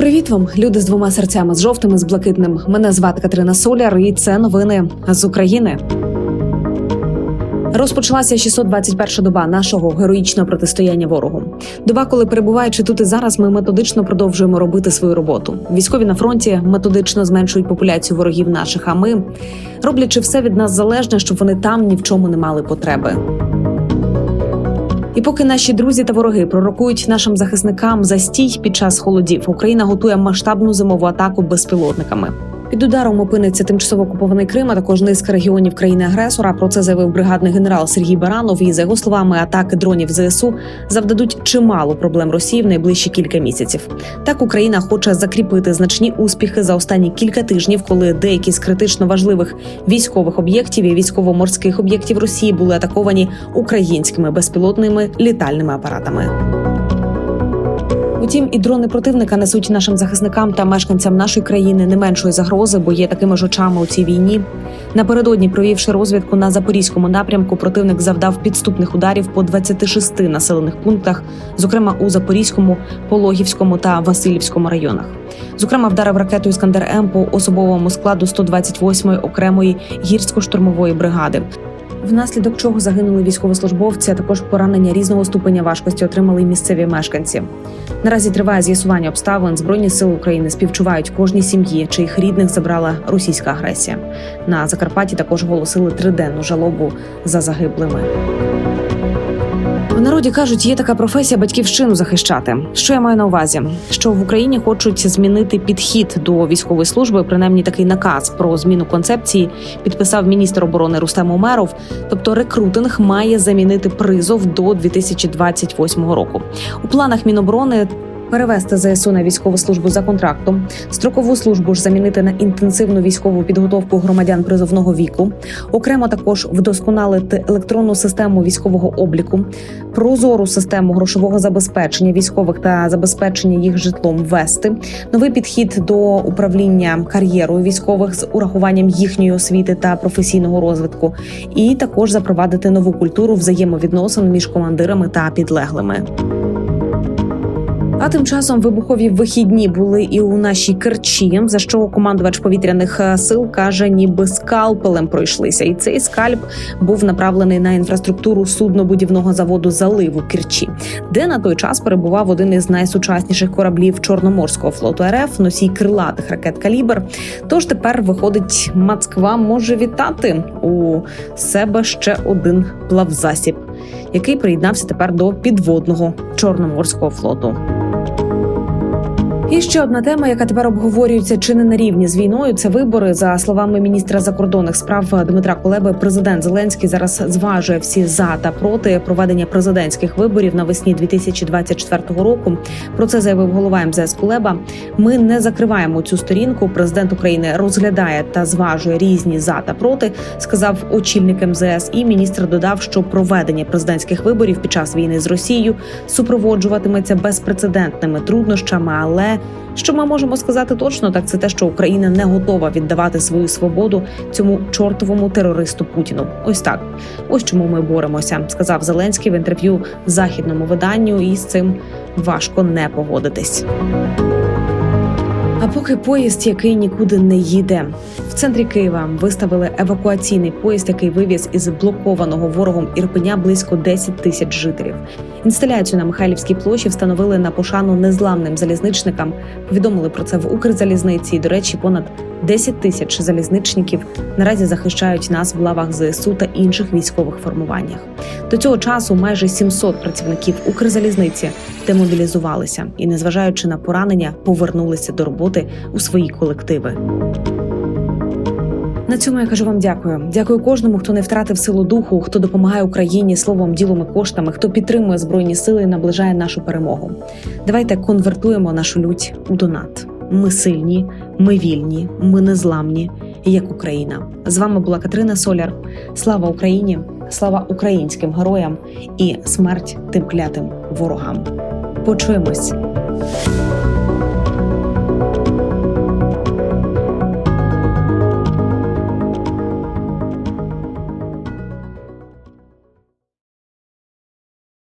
Привіт вам, люди з двома серцями з жовтим і з блакитним. Мене звати Катерина Соляр, і це новини з України. Розпочалася 621 доба нашого героїчного протистояння ворогу. Доба, коли перебуваючи тут і зараз, ми методично продовжуємо робити свою роботу. Військові на фронті методично зменшують популяцію ворогів наших. А ми роблячи все від нас залежне, щоб вони там ні в чому не мали потреби. І поки наші друзі та вороги пророкують нашим захисникам застій під час холодів, Україна готує масштабну зимову атаку безпілотниками. Під ударом опиниться тимчасово окупований Крим, а також низка регіонів країни-агресора. Про це заявив бригадний генерал Сергій Баранов. І за його словами, атаки дронів ЗСУ завдадуть чимало проблем Росії в найближчі кілька місяців. Так Україна хоче закріпити значні успіхи за останні кілька тижнів, коли деякі з критично важливих військових об'єктів і військово-морських об'єктів Росії були атаковані українськими безпілотними літальними апаратами. Утім, і дрони противника несуть нашим захисникам та мешканцям нашої країни не меншої загрози, бо є такими ж очами у цій війні. Напередодні, провівши розвідку на запорізькому напрямку, противник завдав підступних ударів по 26 населених пунктах, зокрема у Запорізькому, Пологівському та Васильівському районах. Зокрема, вдарив ракету Іскандер М по особовому складу 128-ї окремої гірсько-штурмової бригади. Внаслідок чого загинули військовослужбовці, а також поранення різного ступеня важкості отримали місцеві мешканці. Наразі триває з'ясування обставин. Збройні сили України співчувають кожній сім'ї, чиїх рідних забрала російська агресія. На Закарпатті також оголосили триденну жалобу за загиблими. В народі кажуть, є така професія батьківщину захищати. Що я маю на увазі? Що в Україні хочуть змінити підхід до військової служби, принаймні такий наказ про зміну концепції підписав міністр оборони Рустем Умеров. Тобто рекрутинг має замінити призов до 2028 року. У планах Міноборони. Перевести ЗСУ на військову службу за контрактом, строкову службу ж замінити на інтенсивну військову підготовку громадян призовного віку, окремо також вдосконалити електронну систему військового обліку, прозору систему грошового забезпечення військових та забезпечення їх житлом ввести, новий підхід до управління кар'єрою військових з урахуванням їхньої освіти та професійного розвитку, і також запровадити нову культуру взаємовідносин між командирами та підлеглими. А тим часом вибухові вихідні були і у нашій Керчі, за що командувач повітряних е, сил каже, ніби скалпелем пройшлися, і цей скальп був направлений на інфраструктуру суднобудівного заводу залив у Керчі, де на той час перебував один із найсучасніших кораблів Чорноморського флоту РФ, носій крилатих ракет Калібр. Тож тепер виходить, Москва може вітати у себе ще один плавзасіб, який приєднався тепер до підводного чорноморського флоту. І ще одна тема, яка тепер обговорюється чи не на рівні з війною, це вибори. За словами міністра закордонних справ Дмитра Кулеби, президент Зеленський зараз зважує всі за та проти проведення президентських виборів навесні 2024 року. Про це заявив голова МЗС Кулеба. Ми не закриваємо цю сторінку. Президент України розглядає та зважує різні за та проти. Сказав очільник МЗС. І міністр додав, що проведення президентських виборів під час війни з Росією супроводжуватиметься безпрецедентними труднощами, але що ми можемо сказати точно, так це те, що Україна не готова віддавати свою свободу цьому чортовому терористу Путіну. Ось так. Ось чому ми боремося, сказав Зеленський в інтерв'ю західному виданню, і з цим важко не погодитись. А поки поїзд, який нікуди не їде, в центрі Києва виставили евакуаційний поїзд, який вивіз із блокованого ворогом Ірпеня близько 10 тисяч жителів. Інсталяцію на Михайлівській площі встановили на пошану незламним залізничникам. Повідомили про це в Укрзалізниці. До речі, понад 10 тисяч залізничників наразі захищають нас в лавах ЗСУ та інших військових формуваннях. До цього часу майже 700 працівників Укрзалізниці демобілізувалися і, незважаючи на поранення, повернулися до роботи у свої колективи. На цьому я кажу вам дякую. Дякую кожному, хто не втратив силу духу, хто допомагає Україні словом, ділом і коштами, хто підтримує збройні сили і наближає нашу перемогу. Давайте конвертуємо нашу лють у донат. Ми сильні, ми вільні, ми незламні, як Україна. З вами була Катерина Соляр. Слава Україні! Слава українським героям і смерть тим клятим ворогам. Почуємось.